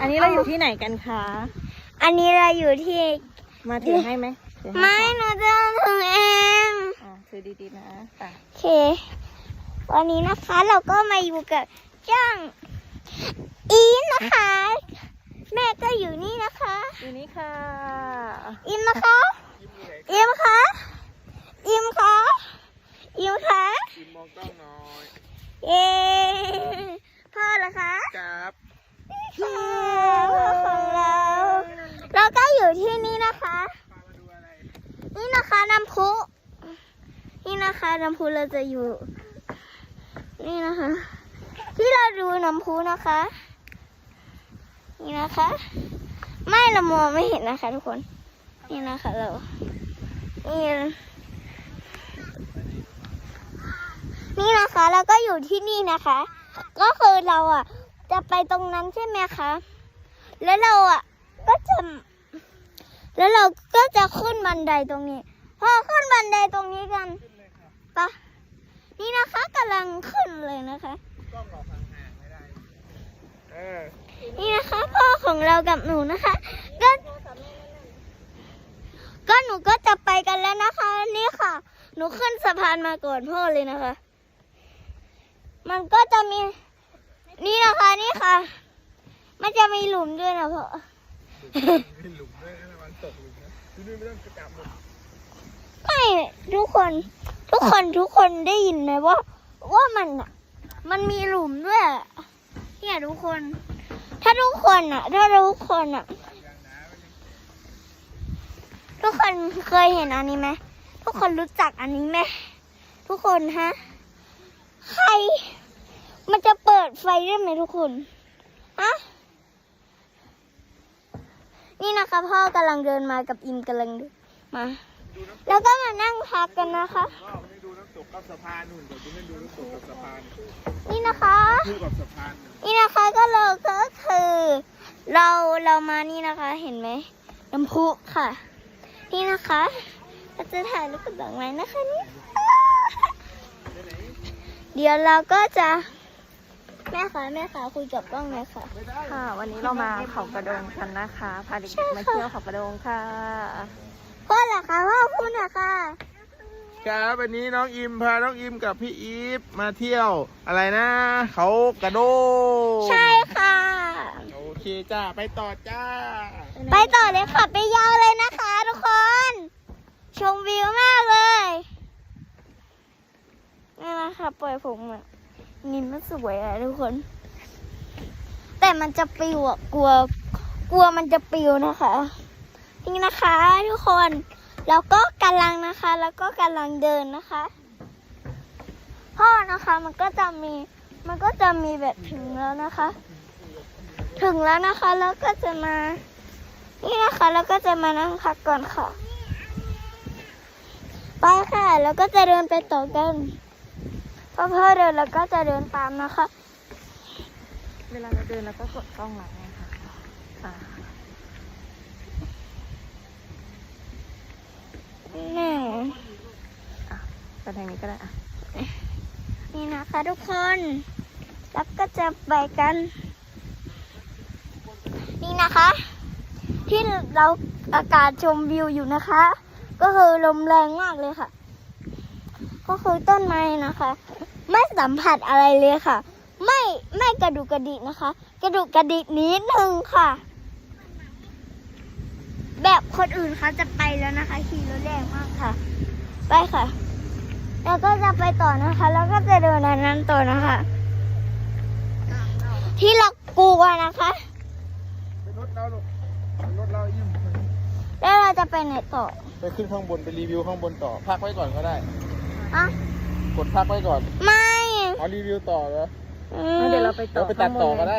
อันนี้เราอยู่ที่ไหนกันคะ อันนี้เราอยู่ที่ มาถือให้ไหมถือให้ไม่ก่อนหนูจะถึงเองอ่าถือดีๆนะไปโอเค วันนี้นะคะเราก็มาอยู่กับจ้างอีนนะคะ แม่ก็อยู่นี่นะคะ อยู่นี่ค่ะ อิมนะคะ อิมคะอิมคะอิมคะกินมองกล้องหน่อย เย้พ่อเหรอคะครับค่ะพ่อของ เราเราก็อยู่ที่นี่นะคะ นี่นะคะน้ำพุ นี่นะคะน้ำพุเราจะอยู่ นี่นะคะ ที่เราดูน้ำพุนะคะ นี่นะคะ ไม่เรามองไม่เห็นนะคะ ทุกคน นี่นะคะเรา นี่นี่นะคะเราก็อยู่ที่นี่นะคะ ก็คือเราอะ จะไปตรงนั้นใช่ไหมคะ แล้วเราอะก็จะ แล้วเราก็จะขึ้นบันไดตรงนี้ พอขึ้นบันไดตรงนี้กันปะนี่นะคะกำลังขึ้นเลยนะคะกล้องหลอกห่างๆไม่ได้เออนี่นะคะพ่อของเรากับหนูนะคะ ก็ก็หนูก็จะไปกันแล้วนะคะ นี่ค่ะ หนูขึ้นสะพานมาก่อนพ่อเลยนะคะ มันก็จะมี นี่นะคะนี่ค่ะ มันจะมีหลุมด้วยนะพ่อมีหลุมด้วยนะระวันตกหลุมนะที่นี่ไม่ต้องกระจับหมดไม่ทุกคน ทุกคนทุกคนได้ยินไหมว่า ว่ามันอะ มันมีหลุมด้วยเนี่ยทุกคน ถ้าทุกคนอะ ถ้าทุกคนอะ ทุกคนเคยเห็นอันนี้ไหมทุกคนรู้จักอันนี้ไหมทุกคนฮะใคร มันจะเปิดไฟได้ไหมทุกคนฮะนี่นะคะพ่อกำลังเดินมากับอิมกำลังมา แล้วก็มานั่งพักกันนะคะ ดูน้ำตกกับสะพานนู่นเดี๋ยวจะไม่ดูน้ำตกกับสะพานนี่นะคะ คู่กับสะพานนี่นะคะก็เราก็คือ เราเรามานี่นะคะเห็นไหมน้ำพุค่ะ นี่นะคะเราจะถ่ายรูปกับดอกไม้นะคะนี่ เดี๋ยวเราก็จะ แม่คะแม่คะคุยกับกล้องหน่อยค่ะ ค่ะ วันนี้เรามาเขากระโดงกันนะคะ พาเด็กๆมาเที่ยวเขากระโดงค่ะพ่อเหรอคะพ่อพูดหน่อยค่ะครับวันนี้น้องอิมพาน้องอิมกับพี่อีฟมาเที่ยวอะไรนะ เขากระโดงใช่ค่ะ โอเคจ้าไปต่อจ้า ไปต่อเลยค่ะไปยาวเลยนะคะทุกคน ชมวิวมากเลยนี่นะคะปล่อยผมอะ นี่มันสวยอะทุกคน แต่มันจะปิวอะกลัว กลัวมันจะปิวนะคะ นี่นะคะทุกคนแล้วก็กำลังนะคะ แล้วก็กำลังเดินนะคะพ่อนะคะมันก็จะมีมันก็จะมีแบบถึงแล้วนะคะ ถึงแล้วนะคะแล้วก็จะมา นี่นะคะ แล้วก็จะมานั่งพักก่อนค่ะ ไปค่ะ แล้วก็จะเดินไปต่อกัน พอพ่อเดินแล้วก็จะเดินตามนะคะ เวลาเราเดินเราก็กดกล้องหลังไงค่ะอ่านี่ไปทางนี้ก็ได้อะนี่นะคะทุกคน แล้วก็จะไปกัน นี่นะคะ ที่เราอากาศชมวิวอยู่นะคะ ก็คือลมแรงมากเลยค่ะ ก็คือต้นไม้นะคะ ไม่สัมผัสอะไรเลยค่ะ ไม่ไม่กระดุกกระดิกนะคะ กระดุกกระดิกนิดนึงค่ะ แบบคนอื่นเขาจะไปแล้วนะคะ ขี่รถแรงมากค่ะ ไปค่ะ แล้วก็จะไปต่อนะคะ แล้วก็จะเดินอันนั้นต่อนะคะ ที่เรากลัวนะคะเป็นรถเราลูกเป็นรถเราอิ่มแล้วเราจะไปไหนต่อ ไปขึ้นข้างบนไปรีวิวข้างบนต่อ พักไว้ก่อนก็ได้อะ กดพักไว้ก่อน ไม่ เอารีวิวต่อเหรออืงั้นเดี๋ยวเราไปต่อ เราไปตัดต่อก็ได้